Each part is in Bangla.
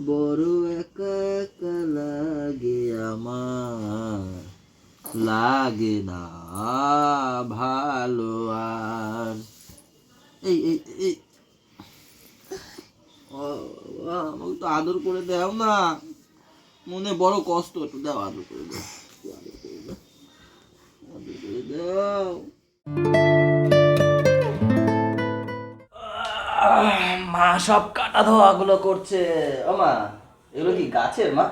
বড় একা একা লাগে আমার। লাগে না ভালো আর। এই এই এই। আমাকে তো আদর করে দেও না। মনে বড় কষ্ট, একটু দাও, আদর করে দাও। আদর করে দাও। আদর করে দাও। মা সব কাটা ধোয়া গুলো করছে। ও মা এগুলো কি গাছের মা?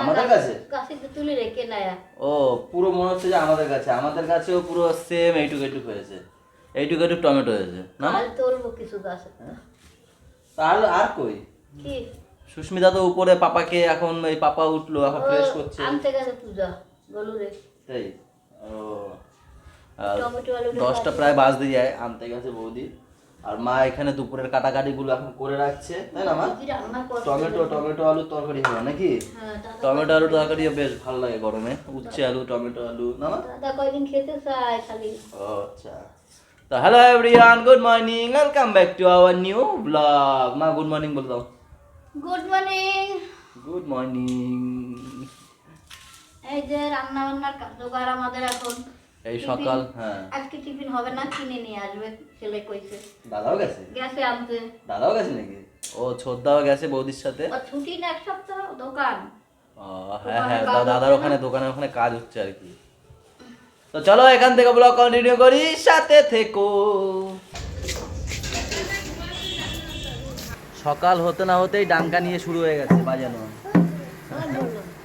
আমাদের কাছে গাছে তো তুলে রেখে নেয়া ও পুরো মনে হচ্ছে যে আমাদের কাছে আমাদের কাছেও পুরো সেম এইটুকু এইটুকু হয়েছে। এইটুকু এইটুকু টমেটো হয়েছে। না মা? কাল কিছু গাছে। তাহলে আর কই? কি? সুস্মিতা তো উপরে পাপাকে এখন এই পাপা উঠল এখন ফ্রেশ করছে। আনতে গেছে পূজা গলুরে। তাই? ও আর দশটা প্রায় বাজতে যায় আনতে গেছে বৌদি। আর মা এখানে দুপুরের কাটাকাটি গুলো এখন করে রাখছে তাই না মা? টমেটো টমেটো আলু তরকারি হবে নাকি? হ্যাঁ টমেটো আলু তরকারি বেশ ভালো লাগে গরমে উচ্ছে আলু টমেটো আলু না মা? দাদা কয়দিন খেতে চায় খালি? ও আচ্ছা। তো hello everyone good morning welcome back to our new blog মা গুড মর্নিং বলে দাও। গুড মর্নিং গুড মর্নিং এই যে রান্না বান্নার জোগাড় আমাদের এখন। এই সকাল হ্যাঁ। আজকে টিফিন হবে না কিনে নিয়ে আসবে ছেলে কইছে। দাদাও গেছে? গেছে আনতে। দাদাও গেছে নাকি? ও ছোদ্দাও গেছে বৌদির সাথে? ছুটি না এক সপ্তাহ দোকান। ও, হ্যাঁ হ্যাঁ দাদার ওখানে দোকানে ওখানে কাজ হচ্ছে আর কি। তো চলো এখান থেকে ব্লগ কন্টিনিউ করি সাথে থেকো। সকাল হতে না হতেই ডাঙ্কা নিয়ে শুরু হয়ে গেছে বাজানো।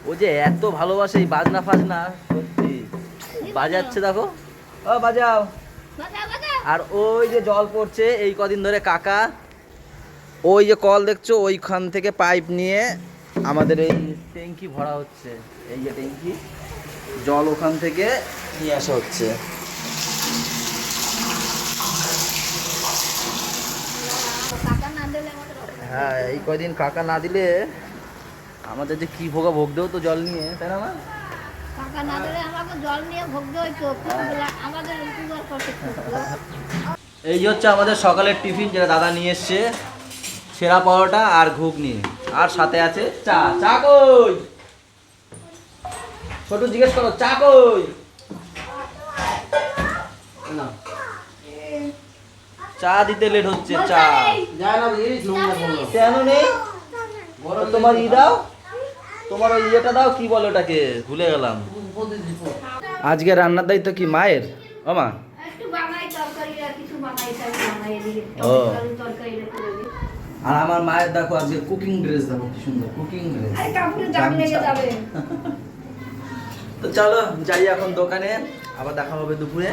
ও যে এত ভালোবাসে এই বাজনা ফাজনা বাজাচ্ছে দেখো। ও বাজাও। বাজা বাজা আর ওই যে জল পড়ছে এই কদিন ধরে কাকা ওই যে কল দেখছ ওইখান থেকে পাইপ নিয়ে আমাদের এই ট্যাঙ্কি ভরা হচ্ছে। এই যে ট্যাঙ্কি জল ওখান থেকে নিয়ে আসা হচ্ছে। হ্যাঁ এই কদিন কাকা না দিলে আমাদের যে কি ভোগা ভোগ দেও তো জল নিয়ে তাই না মা? না দিলে আমাকে জল নিয়ে ভোগতে হইতো। আমাদের উপকার করতে এই হচ্ছে আমাদের সকালের টিফিন যেটা দাদা নিয়ে এসছে সেরা পরোটা আর ঘুগনি। আর সাথে আছে চা। চা কই? ছোট জিজ্ঞেস করো চা কই? না। চা দিতে লেট হচ্ছে চা। কেন নেই? তোমার ই দাও। তোমার ওই ইয়েটা দাও কি বলে ওটাকে? ভুলে গেলাম। আজকে রান্নার দায়িত্ব কি মায়ের? ও মা। আর আমার মায়ের দেখো আজকে কুকিং ড্রেস দেখো কি সুন্দর কুকিং ড্রেস তো চলো যাই এখন দোকানে আবার দেখা হবে দুপুরে।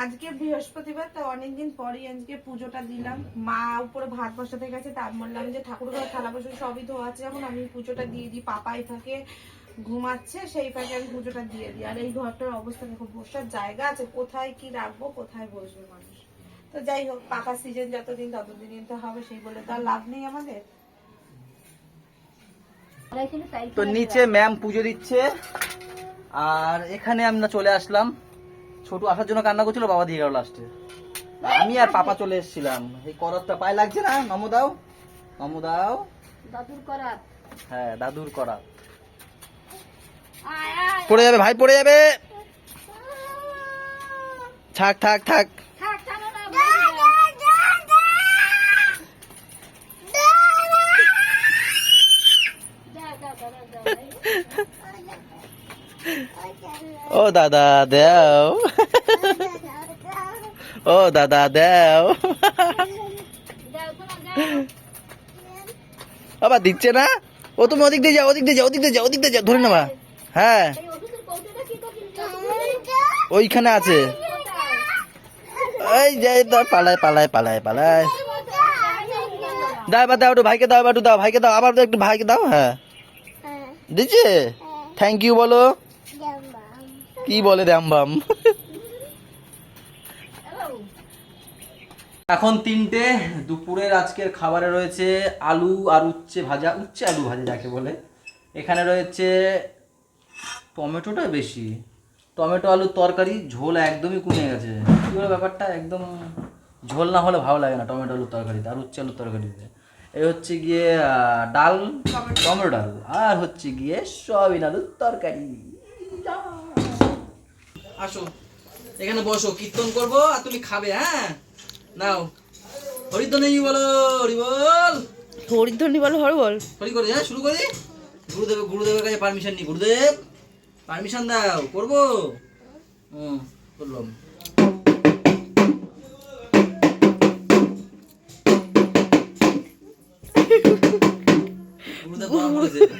আজকে বৃহস্পতিবার তো অনেকদিন পরেই আজকে পুজোটা দিলাম। মা উপরে ভাত বসাতে গেছে তার বললাম যে ঠাকুর ঘর থালা বাসন সবই ধোয়া আছে এখন আমি পুজোটা দিয়ে দিই পাপাই থাকে ঘুমাচ্ছে সেই ফাঁকে আমি পুজোটা দিয়ে দিই। আর এই ঘরটার অবস্থা দেখো বসার জায়গা আছে কোথায় কি রাখব কোথায় বসবে মানুষ? তো যাই হোক পাকা সিজন যতদিন ততদিনই তো হবে সেই বলে তো আর লাভ নেই আমাদের। তো নিচে ম্যাম পুজো দিচ্ছে আর এখানে আমরা চলে আসলাম। ছোট আসার জন্য কান্না করছিল বাবা দিয়ে গেল লাস্টে আমি আর পাপা চলে এসেছিলাম। এই করাতটা পায়ে লাগছে না নমো দাও নমো দাও। দাদুর করা হ্যাঁ দাদুর করা আয় আয়। পড়ে যাবে ভাই পড়ে যাবে। থাক থাক থাক। ও দাদা দেও। ও দাদা দেও। বাবা দিচ্ছে না? ও তুমি ওদিক দিয়ে যাও ওদিক দিয়ে যাও ওদিক দিয়ে যাও ওদিক দিয়ে যাও ধরে নেবা। হ্যাঁ। ওইখানে আছে। এই যে দাও, পালায় পালায় পালায় পালায় দাও এবার দাও একটু ভাইকে দাও একটু দাও ভাইকে দাও আবার একটু ভাইকে দাও হ্যাঁ। দিচ্ছে? থ্যাংক ইউ বলো। কি বলে রামবাম এখন তিনটে, দুপুরের আজকের খাবারে রয়েছে আলু আর উচ্ছে ভাজা, উচ্ছে আলু ভাজা যাকে বলে। এখানে রয়েছে টমেটোটা বেশি। টমেটো আলুর তরকারি, ঝোল একদমই কমে গেছে। কী বলে ব্যাপারটা? একদম ঝোল না হলে ভালো লাগে না টমেটো আলুর তরকারিতে আর উচ্ছে আলুর তরকারিতে। এই হচ্ছে গিয়ে ডাল, টমেটো ডাল। আর হচ্ছে গিয়ে সয়াবিন আলুর তরকারি। আসো। এখানে বসো, কীর্তন করব আর তুমি খাবে হ্যাঁ? নাও। হরিধ্বনি বলো হরি বল। হরিধ্বনি বল হর বল। হরি করে হ্যাঁ শুরু করি গুরুদেব গুরুদেবের কাছে পারমিশন নি গুরুদেব। পারমিশন দাও করব? হুম করলাম। গুরুদেব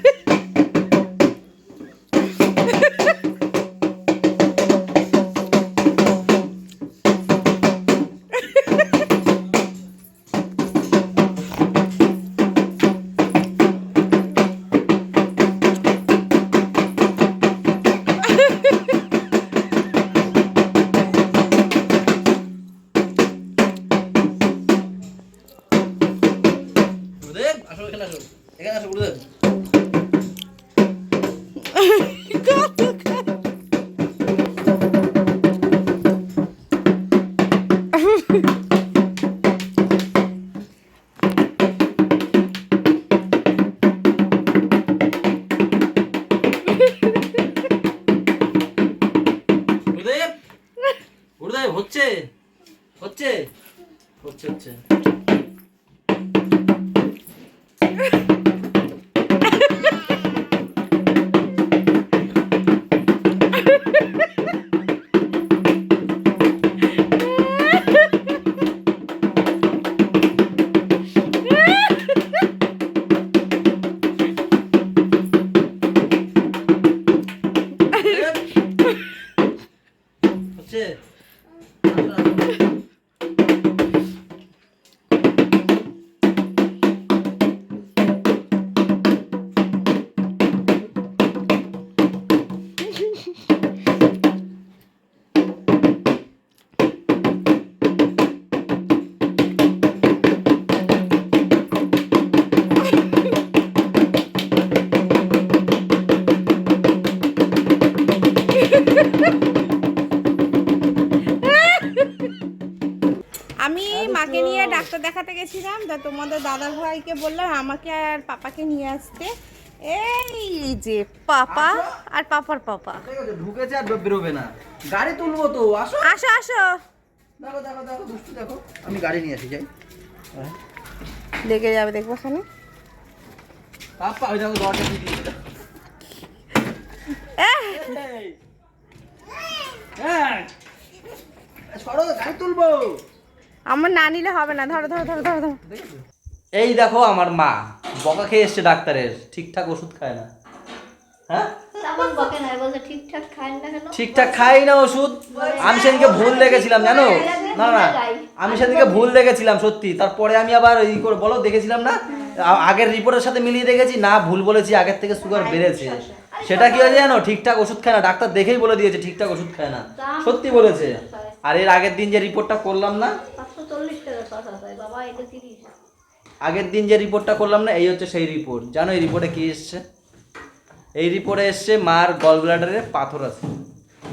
পাপাকে নিয়ে আসতে। এই যে পাপা আর পাপার পাপা। আছে, ঢুকেছে আর বেরোবে না। গাড়ি তুলবো তো আসো। আসো আসো। দেখো দেখো দেখো দুষ্টু দেখো। আমি গাড়ি নিয়ে আসি যাই। হ্যাঁ। লেগে যাবে দেখব ওখানে পাপা ওই দেখো দরজা দিয়ে দিয়েছে। হ্যাঁ। সরো গাড়ি তুলবো। আমার না নিলে হবে না। ধরো ধরো ধরো ধরো ধরো। এই দেখো আমার মা। বকা খেয়ে এসছে ডাক্তারের ঠিকঠাক ওষুধ খায় না। হ্যাঁ? ঠিকঠাক খাই না ওষুধ? আমি সেদিনকে ভুল দেখেছিলাম জানো? না না আমি সেদিনকে ভুল দেখেছিলাম সত্যি। তারপরে আমি আবার এই করে বলো দেখেছিলাম না? আগের রিপোর্টের সাথে মিলিয়ে দেখেছি না ভুল বলেছি আগের থেকে সুগার বেড়েছে। সেটা কি হয়েছে জানো? ঠিকঠাক ওষুধ খায় না ডাক্তার দেখেই বলে দিয়েছে ঠিকঠাক ওষুধ খায় না। সত্যি বলেছে। আর এর আগের দিন যে রিপোর্টটা করলাম না আগের দিন যে রিপোর্টটা করলাম না এই হচ্ছে সেই রিপোর্ট। জানো এই রিপোর্টে কি এসছে? এই রিপোর্টে এসছে মার গল ব্লাডারে পাথর আছে।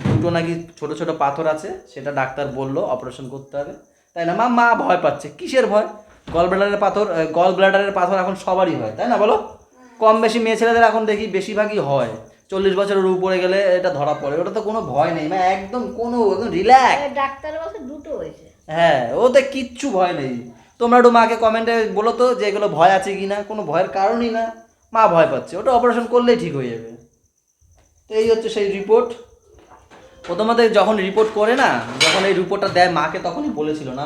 দুটো নাকি ছোট ছোট পাথর আছে সেটা ডাক্তার বলল অপারেশন করতে হবে। তাই না? মা মা ভয় পাচ্ছে। কিসের ভয়? গল ব্লাডারের পাথর গল ব্লাডারের পাথর এখন সবারই হয় তাই না বলো? কম বেশি মেয়ে ছেলেদের এখন দেখি বেশিরভাগই হয়। চল্লিশ বছরের উপরে গেলে এটা ধরা পড়ে। ওটা তো কোনো ভয় নেই মানে একদম কোনো একদম রিল্যাক্স ডাক্তার বলছে দুটো হয়েছে। হ্যাঁ ওতে কিচ্ছু ভয় নেই। তোমরা একটু মাকে কমেন্টে বলো তো যে এগুলো ভয় আছে কি না কোনো ভয়ের কারণই না। মা ভয় পাচ্ছে, ওটা অপারেশন করলেই ঠিক হয়ে যাবে। তো এই হচ্ছে সেই রিপোর্ট প্রথমত যখন রিপোর্ট করে না, যখন এই রিপোর্টটা দেয় মাকে, তখনই বলেছিল, না?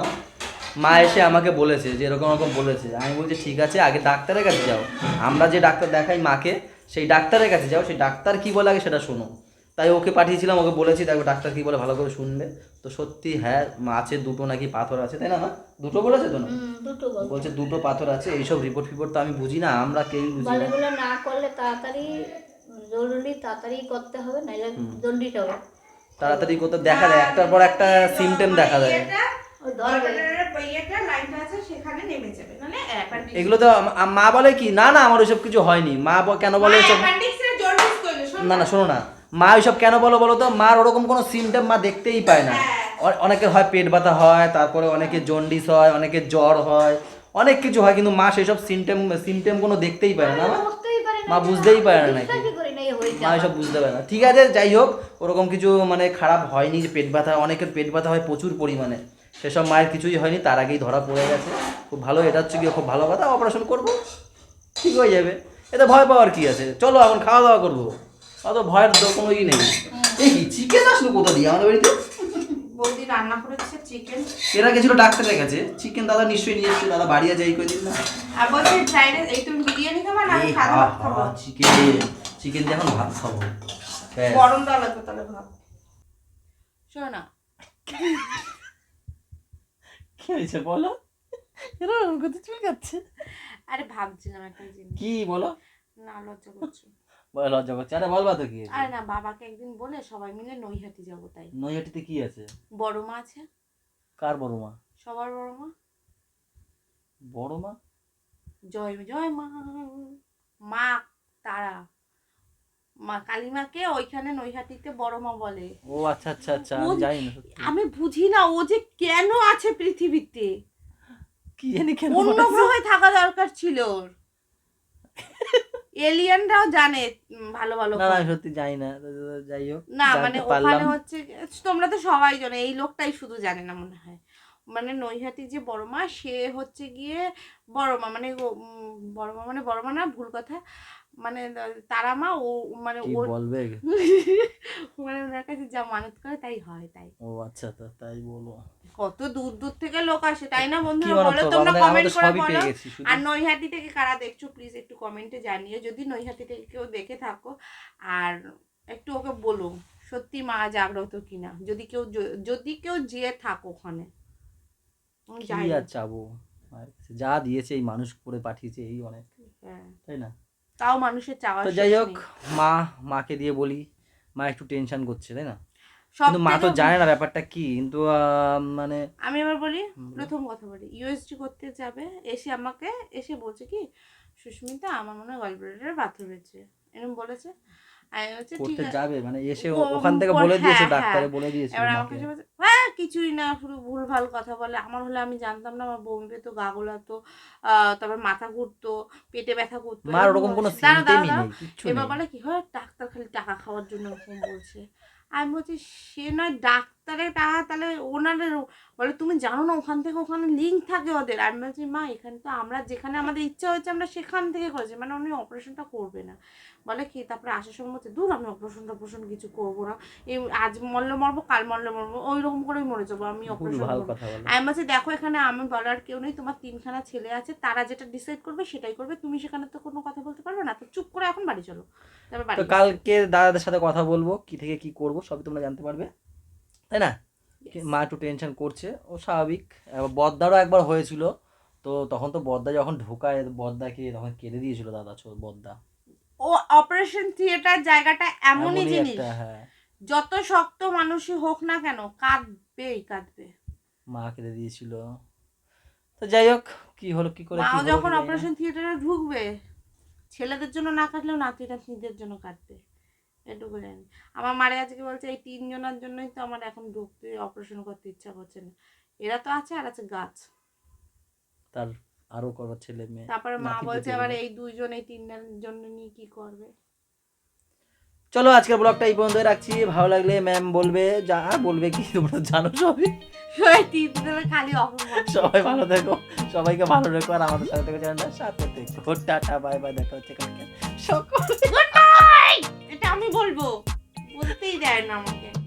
মা এসে আমাকে বলেছে, যে এরকম এরকম বলেছে। আমি বলছি, ঠিক আছে, আগে ডাক্তারের কাছে যাও। আমরা যে ডাক্তার দেখাই মাকে, সেই ডাক্তারের কাছে যাও। সেই ডাক্তার কি বলে আগে সেটা শোনো। তাই ওকে পাঠিয়েছিলাম ওকে বলেছি দেখো ডাক্তার কি বলে ভালো করে শুনবে। তো সত্যি হ্যাঁ আছে দুটো নাকি পাথর আছে তাই না মা? দুটো বলেছে তো না? দুটো বলছে। দুটো পাথর আছে এইসব রিপোর্ট ফিপোর্ট তো আমি বুঝি না আমরা কেউই বুঝি না। না করলে তাড়াতাড়ি জরুরি তাড়াতাড়ি করতে হবে নাইলে দণ্ডিত হবে। তাড়াতাড়ি করতে দেখা যায় একটার পর একটা সিমটেম দেখা যায়। মানে এগুলো তো মা বলে কি? না না আমার ওইসব কিছু হয়নি। মা কেন বলে না না। শোনো না। মা ওইসব কেন বলো বলো তো? মার ওরকম কোনো সিমটম মা দেখতেই পায় না। অনেকের হয় পেট ব্যথা হয় তারপরে অনেকে জন্ডিস হয় অনেকের জ্বর হয় অনেক কিছু হয় কিন্তু মা সেসব সিমটেম সিমটেম কোনো দেখতেই পায় না। মা? বুঝতেই পারে না। নাকি? মা এসব বুঝতে পারে না। ঠিক আছে যাই হোক ওরকম কিছু মানে খারাপ হয়নি যে পেট ব্যথা অনেকের পেট ব্যথা হয় প্রচুর পরিমাণে। সেসব মায়ের কিছুই হয়নি তার আগেই ধরা পড়ে গেছে। খুব ভালো এটা হচ্ছে কি খুব ভালো কথা অপারেশন করব ঠিক হয়ে যাবে। এতে ভয় পাওয়ার কি আছে? চলো এখন খাওয়া দাওয়া করব। অত ভয়ের তো কোনো ই নেই। এই কি চিকেন আসলো কোথা দিয়ে? আমাদের বাড়িতে? বৌদি রান্না করেছে চিকেন। এরা গেছিল ডাক্তারের কাছে। চিকেন দাদা নিশ্চয়ই নিয়ে এসছে দাদা বাড়ি আছে এই কদিন না। আর বলছে ফ্রাইড এই তুমি বিরিয়ানি খাবা না আমি খাব চিকেন। চিকেন দিয়ে এখন ভাত খাব। গরম ডাল আছে তাহলে ভাত। শোনো না। কি হয়েছে বলো? এরা এরকম করতে চুল কাচ্ছে আরে ভাবছিলাম একটা জিনিস। কি বলো? না লজ্জা করছি। লজ্জা করছে আরে বলবা তো কি আরে না বাবাকে একদিন বলে সবাই মিলে নৈহাটি যাব তাই। নৈহাটিতে কি আছে? বড় মা আছে। কার বড় মা? সবার বড় মা। বড় মা? জয় জয় মা। মা তারা। মা কালিমাকে ওইখানে নৈহাটিতে বড় মা বলে। ও আচ্ছা আচ্ছা আচ্ছা আমি জানি না আমি বুঝি না ও যে কেন আছে পৃথিবীতে? কি জানি কেন অন্য গ্রহে থাকা দরকার ছিল ওর। এলিয়ানরাও জানে ভালো ভালো না আমি সত্যি জানি না। যাই হোক না মানে ওখানে হচ্ছে তোমরা তো সবাই জানো এই লোকটাই শুধু জানে না মনে হয়। মানে যে বড় মা সে হচ্ছে গিয়ে বড় মা মানে ও- বড় মা মানে বড় মা না ভুল কথা। মানে তারা মা ও মানে ওর বলবে? মানে ওনার কাছে যা মানত করে তাই হয় তাই। ও আচ্ছা তাই বলো। কত দূর দূর থেকে লোক আসে তাই না বন্ধুরা? বলো তোমরা কমেন্ট করে বলো। আর নৈহাটি থেকে কারা দেখছ প্লিজ একটু কমেন্টে জানিও। যদি নৈহাটি থেকে কেউ দেখে থাকো আর একটু ওকে বলো সত্যি মা জাগ্রত কিনা? যদি কেউ যদি কেউ যেয়ে থাকো ওখানে যাই আর চাবো যা দিয়েছে এই মানুষ করে পাঠিয়েছে এই অনেক। হ্যাঁ। তাই না? তাও মানুষের চাওয়া তো যাই হোক। মা মাকে দিয়ে বলি মা একটু টেনশন করছে তাই না? কিন্তু মা তো জানে না ব্যাপারটা কি কিন্তু মানে আমি এবার বলি প্রথম কথা বলি ইউএসজি করতে যাবে এসে আমাকে এসে বলছে কি সুস্মিতা আমার মনে হয় গলব্লাডারে পাথর হয়েছে। এরকম বলেছে। করতে যাবে মানে এসে ওখান থেকে বলে দিয়েছে হ্যাঁ, ডাক্তারে হ্যাঁ। বলে দিয়েছে এবার আমাকে হ্যাঁ কিছুই না শুধু ভুলভাল কথা বলে। আমার হলে আমি জানতাম না আমার বমি পেতো গা গোলাতো আহ, তারপর মাথা ঘুরতো পেটে ব্যথা করতো মার ওরকম কোনো নেই এবার বলে কি হয় ডাক্তার খালি টাকা খাওয়ার জন্য এরকম বলছে। আমি বলছি সে নয় ডাক্তারে টাকা তাহলে ওনাদের বলে তুমি জানো না ওখান থেকে ওখানে লিঙ্ক থাকে ওদের। আমি বলছি মা এখানে তো আমরা যেখানে আমাদের ইচ্ছা হয়েছে আমরা সেখান থেকে করেছি। মানে উনি অপারেশনটা করবে না। বলে কি তারপরে আসার সময় বলছে দূর আমি অপারেশন অপারেশন কিছু করব না। এই আজ মরলে মরবো কাল মরলে মরবো ওই রকম করেই মরে যাব আমি অপারেশন করব আমি বলছি দেখো এখানে আমি বলার কেউ নেই তোমার তিনখানা ছেলে আছে তারা যেটা ডিসাইড করবে সেটাই করবে। তুমি সেখানে তো কোনো কথা বলতে পারবে না তো চুপ করে এখন বাড়ি চলো। তারপর বাড়ি কালকে দাদাদের সাথে কথা বলব কি থেকে কি করব সবই তোমরা জানতে পারবে। তাই না? মা একটু টেনশন করছে ও স্বাভাবিক। বদ্দারও একবার হয়েছিল তো তখন তো বদ্দা যখন ঢোকায় বদ্দাকে তখন কেঁদে দিয়েছিল দাদা ছো বদ্দা ও অপারেশন থিয়েটার জায়গাটা এমনই জিনিস। হ্যাঁ। যত শক্ত মানুষই হোক না কেন কাঁদবেই কাঁদবে। মা কেঁদে দিয়েছিল। তো যাই হোক কি হলো কি করে হলো যখন। অপারেশন থিয়েটারে ঢুকবে ছেলেদের জন্য না কাটলেও নাতি নাতনিদের জন্য কাটবে। এটুকু জানি আমার মারে আজকে বলছে এই তিনজনের জন্যই তো আমার এখন ঢুকতে অপারেশন করতে ইচ্ছা করছে না। এরা তো আছে আর আছে গাছ। তার আরও করো ছেলে মেয়ে তারপরে মা বলছে আবার এই দুইজন এই তিনজনের জন্য নিয়ে কি করবে? চলো আজকের ব্লগটা এই পর্যন্ত রাখছি। ভালো লাগলে ম্যাম বলবে যা বলবে কি তোমরা জানো সবই। ওই তিনজনের খালি সবাই ভালো থেকো সবাইকে ভালো রেখো আর আমাদের সাথে থেকে চ্যানেলটা। সাথে থেকো টাটা বাই বাই দেখা হচ্ছে কালকে। সকল বলব বলতেই দেয় না আমাকে।